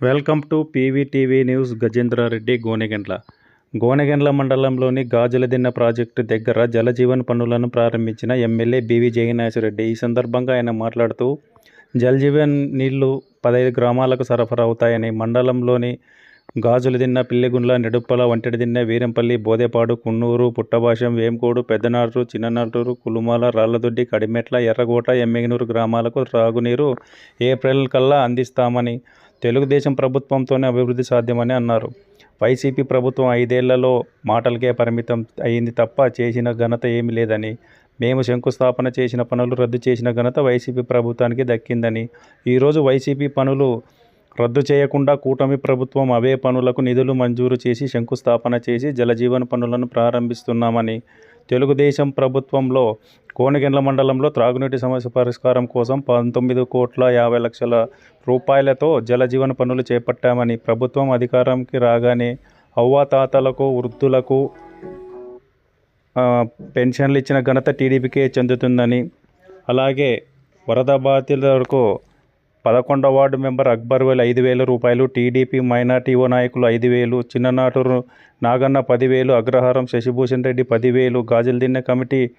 Welcome to PVTV news Gajendra Reddy Gonegandla. Gonegandla మండలంలోని గాజులదిన్న project దగ్గర జలజీవన్ పనులను ప్రారంభించిన ఎమ్మెల్యే బీవీ జగన్నాథరెడ్డి. ఈ సందర్భంగా ఆయన మాట్లాడుతూ జలజీవన్ నీళ్ళు పదహైదు గ్రామాలకు సరఫరా అవుతాయని మండలంలోని గాజులదిన్న పిల్లిగుండ్ల నెడుప్పల వంటిడిదిన్న వీరంపల్లి బోదేపాడు కున్నూరు పుట్టభాషం వేంకోడు పెద్దనాటూరు చిన్ననాటూరు కులుమాల రాళ్ళదొడ్డి కడిమెట్ల ఎర్రగోట ఎమ్మెగినూరు గ్రామాలకు త్రాగునీరు ఏప్రిల్ కల్లా అందిస్తామని తెలుగుదేశం ప్రభుత్వంతోనే అభివృద్ధి సాధ్యమని అన్నారు. వైసీపీ ప్రభుత్వం ఐదేళ్ళలో మాటలకే పరిమితం అయింది తప్ప చేసిన ఘనత ఏమీ లేదని మేము శంకుస్థాపన చేసిన పనులు రద్దు చేసిన ఘనత వైసీపీ ప్రభుత్వానికి దక్కిందని ఈరోజు వైసీపీ పనులు రద్దు చేయకుండా కూటమి ప్రభుత్వం అవే పనులకు నిధులు మంజూరు చేసి శంకుస్థాపన చేసి జలజీవన పనులను ప్రారంభిస్తున్నామని తెలుగుదేశం ప్రభుత్వంలో కోనగండ్ల మండలంలో త్రాగునీటి సమస్య పరిష్కారం కోసం పంతొమ్మిది కోట్ల యాభై లక్షల రూపాయలతో జలజీవన పనులు చేపట్టామని ప్రభుత్వం అధికారంకి రాగానే అవ్వాతాతలకు వృద్ధులకు పెన్షన్లు ఇచ్చిన ఘనత టీడీపీకే చెందుతుందని. అలాగే వరద బాధితులకు పదకొండవ వార్డు మెంబర్ అక్బర్ వేలు ఐదు వేల రూపాయలు టీడీపీ మైనార్టీ యువ నాయకులు ఐదు వేలు చిన్ననాటూరు నాగన్న పదివేలు అగ్రహారం శశిభూషణ్ రెడ్డి పదివేలు గాజులదిన్నె కమిటీ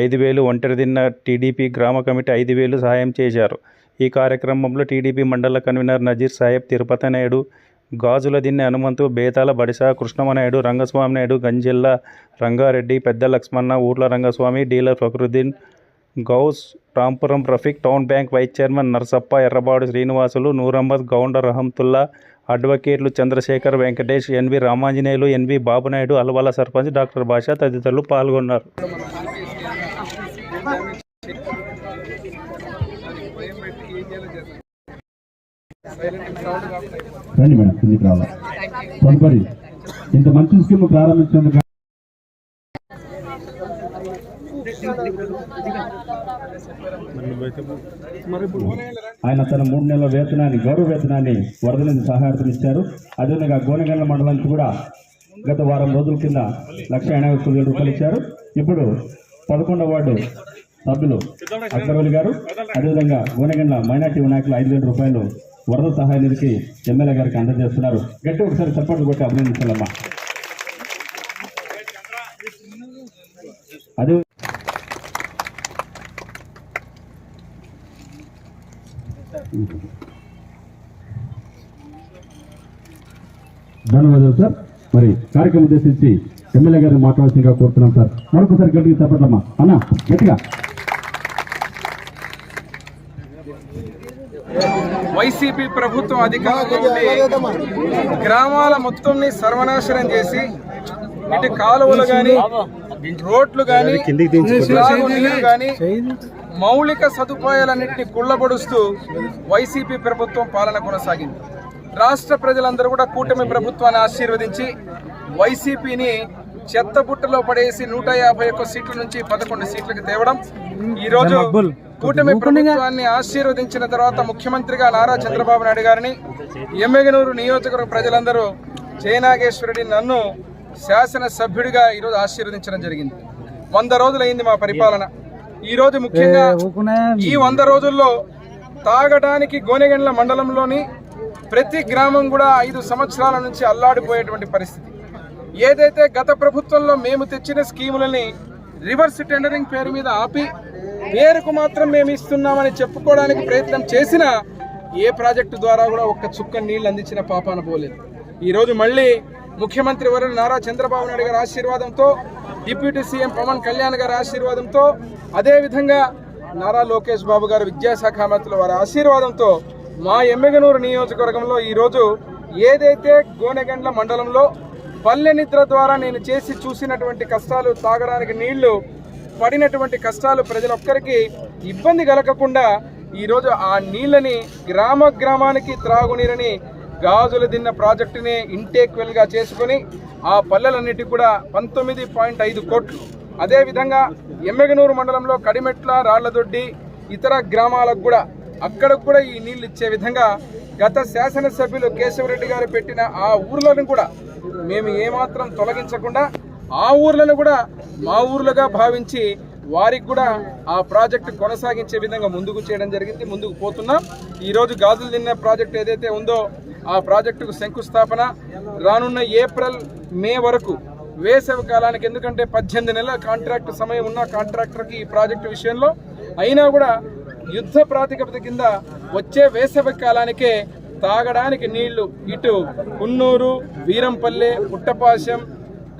ఐదు వేలు ఒంటరిదిన్న టీడీపీ గ్రామ కమిటీ ఐదు వేలు సహాయం చేశారు. ఈ కార్యక్రమంలో టీడీపీ మండల కన్వీనర్ నజీర్ సాహెబ్ తిరుపతి నాయుడు గాజుల దిన్నె హనుమంతు బేతాల బడిసా కృష్ణమనాయుడు రంగస్వామి నాయుడు గంజిల్లా రంగారెడ్డి పెద్ద లక్ష్మణ ఊర్ల Rangaswamy dealer Fakruddin Ghouse Rampuram Rafiq town bank vice chairman Narsappa Errabadu Srinivasulu Noor Ahmed గౌండ Rahamtulla అడ్వకేట్లు Chandrasekhar Venkatesh NV Ramanjaneyulu NV Babu Naidu Alwala sarpanch doctor Basha తదితరులు పాల్గొన్నారు. రండి మేడం కిందికి రావాలి. తదుపరి ఇంత మంచి స్కీమ్ ప్రారంభించినందుకు ఆయన తన మూడు నెలల వేతనాన్ని గౌరవ వేతనాన్ని వరదలని నుంచి సహాయార్థం ఇచ్చారు. అదేవిధంగా గోనెగండ్ల మండలానికి కూడా గత వారం రోజుల కింద లక్ష ఎనభై ఒక్క రూపాయలు ఇచ్చారు. ఇప్పుడు పదకొండవ వార్డు సభ్యులు అక్బర్వలి గారు అదేవిధంగా గోనెగండ్ల మైనార్టీ నాయకులు ఐదు వేల రూపాయలు వరద సహాయ నిధికి ఎమ్మెల్యే గారికి అందజేస్తున్నారు. గట్టి ఒకసారి చప్పట్లు కొట్టి అభినందించాలమ్మా. అదే ధన్యవాదాలు సార్. మరి కార్యక్రమం ఉద్దేశించి ఎమ్మెల్యే గారిని మాట్లాడాల్సిందిగా కోరుతున్నాం సార్. మరొకసారి గట్టిగా చెప్పట్లమ్మా. అన్న గట్టిగా. వైసీపీ ప్రభుత్వం అధికారంలో ఉండి గ్రామాల మొత్తంని సర్వనాశనం చేసి ఇటు కాలువలు గాని రోడ్లు గాని త్రాగునీరు గాని మౌలిక సదుపాయాలన్నింటినీ కుళ్ళబడుస్తూ వైసీపీ ప్రభుత్వం పాలన కొనసాగింది. రాష్ట్ర ప్రజలందరూ కూడా కూటమి ప్రభుత్వాన్ని ఆశీర్వదించి వైసీపీని చెత్తబుట్టలో పడేసి నూట యాభై ఒక్క సీట్ల నుంచి పదకొండు సీట్లకు తేవడం. ఈ రోజు కూటమి ప్రభుత్వాన్ని ఆశీర్వదించిన తర్వాత ముఖ్యమంత్రిగా నారా చంద్రబాబు నాయుడు గారిని ఎమ్మెగనూరు నియోజకవర్గ ప్రజలందరూ జయనాగేశ్వరుడి నన్ను శాసన సభ్యుడిగా ఈరోజు ఆశీర్వదించడం జరిగింది. వంద రోజులైంది మా పరిపాలన. ఈ రోజు ముఖ్యంగా ఈ వంద రోజుల్లో తాగడానికి గోనెగండ్ల మండలంలోని ప్రతి గ్రామం కూడా ఐదు సంవత్సరాల నుంచి అల్లాడిపోయేటువంటి పరిస్థితి. ఏదైతే గత ప్రభుత్వంలో మేము తెచ్చిన స్కీములని రివర్స్ టెండరింగ్ పేరు మీద ఆపి పేరుకు మాత్రం మేము ఇస్తున్నామని చెప్పుకోవడానికి ప్రయత్నం చేసినా ఏ ప్రాజెక్టు ద్వారా కూడా ఒక్క చుక్క నీళ్ళు అందించిన పాపాన పోలేదు ఈరోజు మళ్ళీ ముఖ్యమంత్రి వరుణ్ నారా చంద్రబాబు నాయుడు గారి ఆశీర్వాదంతో డిప్యూటీ సీఎం పవన్ కళ్యాణ్ గారి ఆశీర్వాదంతో అదేవిధంగా నారా లోకేష్ బాబు గారు విద్యాశాఖ మంత్రుల వారి ఆశీర్వాదంతో మా ఎమ్మెగనూరు నియోజకవర్గంలో ఈరోజు ఏదైతే గోనెగండ్ల మండలంలో పల్లె నిద్ర ద్వారా నేను చేసి చూసినటువంటి కష్టాలు తాగడానికి నీళ్ళు పడినటువంటి కష్టాలు ప్రజలొక్కరికి ఇబ్బంది కలగకుండా ఈరోజు ఆ నీళ్ళని గ్రామ గ్రామానికి త్రాగునీరని గాజుల దిన్న ప్రాజెక్టుని ఇంటేక్ వెల్గా చేసుకొని ఆ పల్లెలన్నిటి కూడా పంతొమ్మిది పాయింట్ ఐదు కోట్లు. అదేవిధంగా ఎమ్మెగనూరు మండలంలో కడిమెట్ల రాళ్ళదొడ్డి ఇతర గ్రామాలకు కూడా అక్కడ కూడా ఈ నీళ్ళు ఇచ్చే విధంగా గత శాసనసభ్యులు కేశవరెడ్డి గారు పెట్టిన ఆ ఊర్లను కూడా మేము ఏమాత్రం తొలగించకుండా ఆ ఊర్లను కూడా మా ఊర్లుగా భావించి వారికి కూడా ఆ ప్రాజెక్టు కొనసాగించే విధంగా ముందుకు చేయడం జరిగింది. ముందుకు పోతున్నాం. ఈరోజు గాజులు తిన్న ప్రాజెక్ట్ ఏదైతే ఉందో ఆ ప్రాజెక్టుకు శంకుస్థాపన రానున్న ఏప్రిల్ మే వరకు వేసవి కాలానికి ఎందుకంటే పద్దెనిమిది నెలల కాంట్రాక్ట్ సమయం ఉన్న కాంట్రాక్టర్కి ఈ ప్రాజెక్టు విషయంలో. అయినా కూడా యుద్ధ ప్రాతిపదిక కింద వచ్చే వేసవి కాలానికే తాగడానికి నీళ్ళు ఇటు కున్నూరు వీరంపల్లె పుట్టపాశం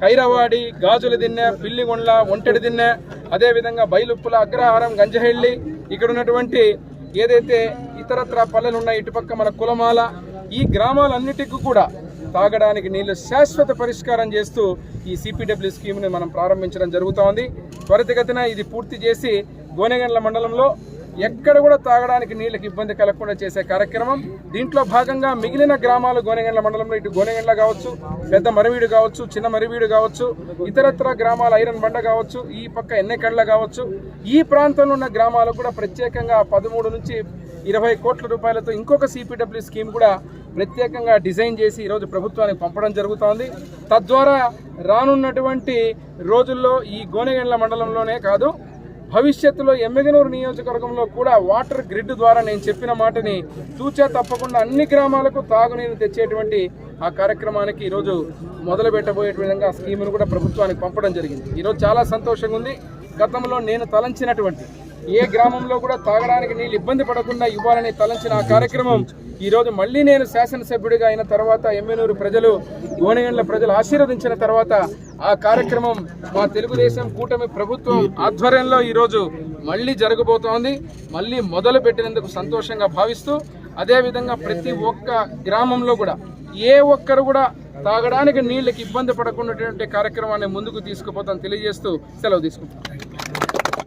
ఖైరవాడి గాజుల దిన్నె పిల్లిగొండ్ల ఒంటెడి దిన్నె అదేవిధంగా బైలుప్పుల అగ్రహారం గంజహెళ్ళి ఇక్కడ ఉన్నటువంటి ఏదైతే ఇతరత్ర పల్లెలు ఉన్నాయి ఇటుపక్క మన కులమాల ఈ గ్రామాలన్నిటికీ కూడా తాగడానికి నీళ్ళు శాశ్వత పరిష్కారం చేస్తూ ఈ సిపిడబ్ల్యూ స్కీమ్ని మనం ప్రారంభించడం జరుగుతోంది. త్వరితగతిన ఇది పూర్తి చేసి గోనెగండ్ల మండలంలో ఎక్కడ కూడా తాగడానికి నీళ్ళకి ఇబ్బంది కలగకుండా చేసే కార్యక్రమం. దీంట్లో భాగంగా మిగిలిన గ్రామాలు గోనెగండ్ల మండలంలో ఇటు గోనెగండ్ల కావచ్చు పెద్ద మరివీడు కావచ్చు చిన్న మరివీడు కావచ్చు ఇతరత్ర గ్రామాల ఐరన్ బండ కావచ్చు ఈ పక్క ఎన్నెకళ్ళ కావచ్చు. ఈ ప్రాంతంలో ఉన్న గ్రామాలకు కూడా ప్రత్యేకంగా పదమూడు నుంచి ఇరవై కోట్ల రూపాయలతో ఇంకొక సిపిడబ్ల్యూ స్కీమ్ కూడా ప్రత్యేకంగా డిజైన్ చేసి ఈరోజు ప్రభుత్వానికి పంపడం జరుగుతోంది. తద్వారా రానున్నటువంటి రోజుల్లో ఈ గోనెగండ్ల మండలంలోనే కాదు భవిష్యత్తులో ఎమ్మెగనూరు నియోజకవర్గంలో కూడా వాటర్ గ్రిడ్ ద్వారా నేను చెప్పిన మాటని తూచా తప్పకుండా అన్ని గ్రామాలకు తాగునీరు తెచ్చేటువంటి ఆ కార్యక్రమానికి ఈరోజు మొదలు పెట్టబోయే విధంగా ఆ స్కీమును కూడా ప్రభుత్వానికి పంపడం జరిగింది. ఈరోజు చాలా సంతోషంగా ఉంది. గతంలో నేను తలంచినటువంటి ఏ గ్రామంలో కూడా తాగడానికి నీళ్ళు ఇబ్బంది పడకుండా ఇవ్వాలని తలంచిన ఆ కార్యక్రమం ఈరోజు మళ్ళీ నేను శాసనసభ్యుడిగా అయిన తర్వాత ఎమ్మెనూరు ప్రజలు గోనగండ్ల ప్రజలు ఆశీర్వదించిన తర్వాత ఆ కార్యక్రమం మా తెలుగుదేశం కూటమి ప్రభుత్వం ఆధ్వర్యంలో ఈరోజు మళ్ళీ జరగబోతోంది. మళ్ళీ మొదలు పెట్టినందుకు సంతోషంగా భావిస్తూ అదేవిధంగా ప్రతి ఒక్క గ్రామంలో కూడా ఏ ఒక్కరు కూడా తాగడానికి నీళ్ళకి ఇబ్బంది పడకుండా కార్యక్రమాన్ని ముందుకు తీసుకుపోతాను తెలియజేస్తూ సెలవు తీసుకుంటాం